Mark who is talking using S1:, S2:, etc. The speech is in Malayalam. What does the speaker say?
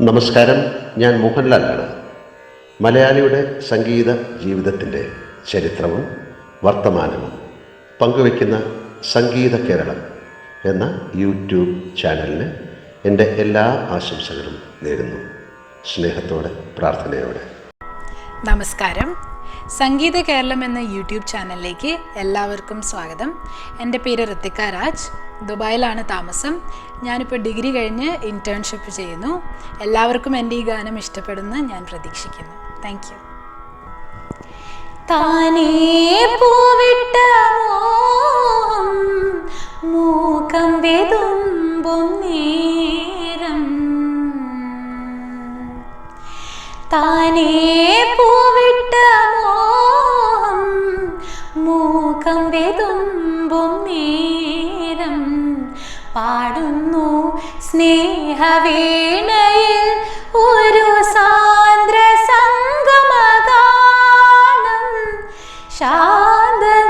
S1: നമസ്കാരം ഞാൻ മോഹൻലാലാണ് മലയാളിയുടെ സംഗീത ജീവിതത്തിന്റെ ചരിത്രവും വർത്തമാനവും പങ്കുവയ്ക്കുന്ന സംഗീത കേരളം എന്ന യൂട്യൂബ് ചാനലിന് എന്റെ എല്ലാ ആശംസകളും നേരുന്നു. സ്നേഹത്തോടെ പ്രാർത്ഥനയോടെ.
S2: നമസ്കാരം. സംഗീത കേരളം എന്ന യൂട്യൂബ് ചാനലിലേക്ക് എല്ലാവർക്കും സ്വാഗതം. എന്റെ പേര് ഋത്തിക രാജ്. ദുബായിലാണ് താമസം. ഞാനിപ്പോൾ ഡിഗ്രി കഴിഞ്ഞ് ഇന്റേൺഷിപ്പ് ചെയ്യുന്നു. എല്ലാവർക്കും എന്റെ ഈ ഗാനം ഇഷ്ടപ്പെടുമെന്ന് ഞാൻ പ്രതീക്ഷിക്കുന്നു. താങ്ക് യു
S3: താനേ പൂവിട്ട മൂക്കം വെതുമ്പും നേരം. താനേ പൂവിട്ട മൂക്കം വെതുമ്പും നേരം. പാടുന്നു. സ്നേഹവേണയിൽ ഒരു സാന്ദ്ര സംഗമഗാനം ശാന്തനുംബരമാ